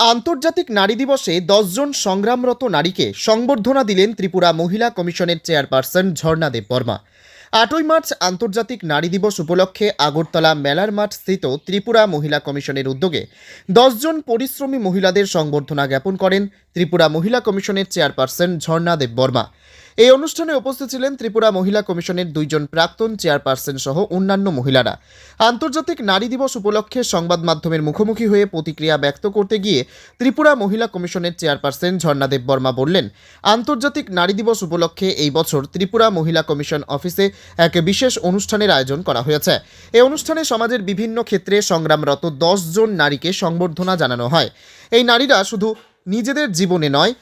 আন্তর্জাতিক নারী দিবসে দশজন সংগ্রামরত নারীকে সংবর্ধনা দিলেন ত্রিপুরা মহিলা কমিশনের চেয়ারপারসন ঝর্ণা দেব বর্মা। আটই মার্চ আন্তর্জাতিক নারী দিবস উপলক্ষে আগরতলা মেলার মাঠ স্থিত ত্রিপুরা মহিলা কমিশনের উদ্যোগে দশজন পরিশ্রমী মহিলাদের সংবর্ধনা জ্ঞাপন করেন ত্রিপুরা মহিলা কমিশনের চেয়ারপারসন ঝর্ণা দেব বর্মা। এই অনুষ্ঠানে উপস্থিত ছিলেন ত্রিপুরা মহিলা কমিশনের দুইজন প্রাক্তন চেয়ারপারসন সহ অন্যান্য মহিলারা। আন্তর্জাতিক নারী দিবস উপলক্ষে সংবাদ মাধ্যমের মুখোমুখি হয়ে প্রতিক্রিয়া ব্যক্ত করতে গিয়ে ত্রিপুরা মহিলা কমিশনের চেয়ারপারসন ঝর্ণা দেব বর্মা বললেন, আন্তর্জাতিক নারী দিবস উপলক্ষে এই বছর ত্রিপুরা মহিলা কমিশন অফিসে এক বিশেষ অনুষ্ঠানের আয়োজন করা হয়েছে। এই অনুষ্ঠানে সমাজের বিভিন্ন ক্ষেত্রে সংগ্রামরত দশ জন নারীকে সংবর্ধনা জানানো হয়। এই নারীরা শুধু নিজেদের জীবনে নয়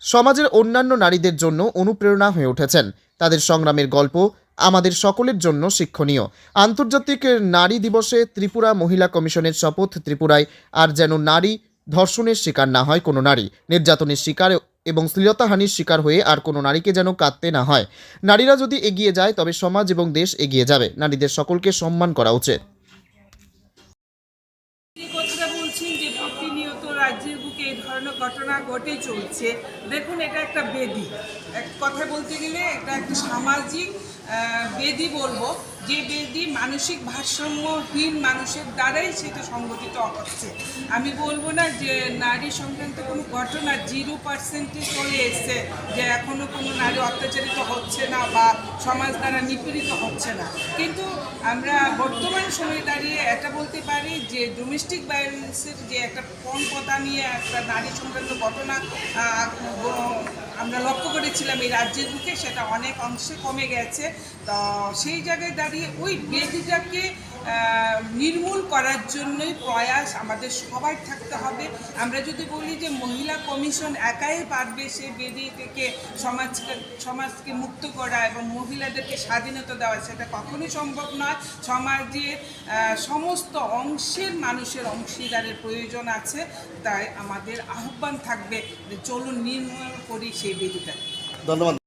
সমাজের অন্যান্য নারীদের জন্য অনুপ্রেরণা হয়ে উঠেছেন। তাদের সংগ্রামের গল্প আমাদের সকলের জন্য শিক্ষণীয়। আন্তর্জাতিক নারী দিবসে ত্রিপুরা মহিলা কমিশনের শপথ ত্রিপুরায়, আর যেন নারী ধর্ষণের শিকার না হয় কোনো নারী। নির্যাতনের শিকার এবং শ্লীলতাহানির শিকার হয়ে আর কোনো নারীকে যেন কাঁদতে না হয়। নারীরা যদি এগিয়ে যায়, তবে সমাজ এবং দেশ এগিয়ে যাবে। নারীদের সকলকে সম্মান করা উচিত। বলছেন যে প্রতিনিয়ত রাজ্যের বুকে এই ধরনের ঘটনা ঘটে চলছে। দেখুন, এটা একটা বেদি। এক কথা বলতে গেলে এটা একটা সামাজিক বেদি বলব। যে বেদি মানসিক ভারসাম্যহীন মানুষের দ্বারাই সেটা সংগঠিত হচ্ছে। আমি বলব না যে নারী সংক্রান্ত কোনো ঘটনা জিরো পার্সেন্টে চলে এসছে, যে এখনও কোনো নারী অত্যাচারিত হচ্ছে না বা সমাজ দ্বারা নিপীড়িত হচ্ছে না। কিন্তু আমরা বর্তমান সময়ে দাঁড়িয়ে এটা বলতে পারি যে ডোমেস্টিক ভায়োলেন্সের যে একটা পণপতা নিয়ে একটা নারী সংক্রান্ত ঘটনা আমরা লক্ষ্য করেছিলাম এই রাজ্যের বুকে, সেটা অনেক অংশে কমে গেছে। তো সেই জায়গায় দাঁড়িয়ে ওই বেদিটাকে নির্মূল করার জন্যই প্রয়াস আমাদের সবাই থাকতে হবে। আমরা যদি বলি যে মহিলা কমিশন একাই পারবে সে বেদি থেকে সমাজকে সমাজকে মুক্ত করা এবং মহিলাদেরকে স্বাধীনতা দেওয়া সেটা কখনোই সম্ভব নয়। সমাজের আহ, সমস্ত অংশের মানুষের অংশীদারের প্রয়োজন আছে। তাই আমাদের আহ্বান থাকবে যে চলুন নির্মূল করি সেই বেদিটাকে। ধন্যবাদ।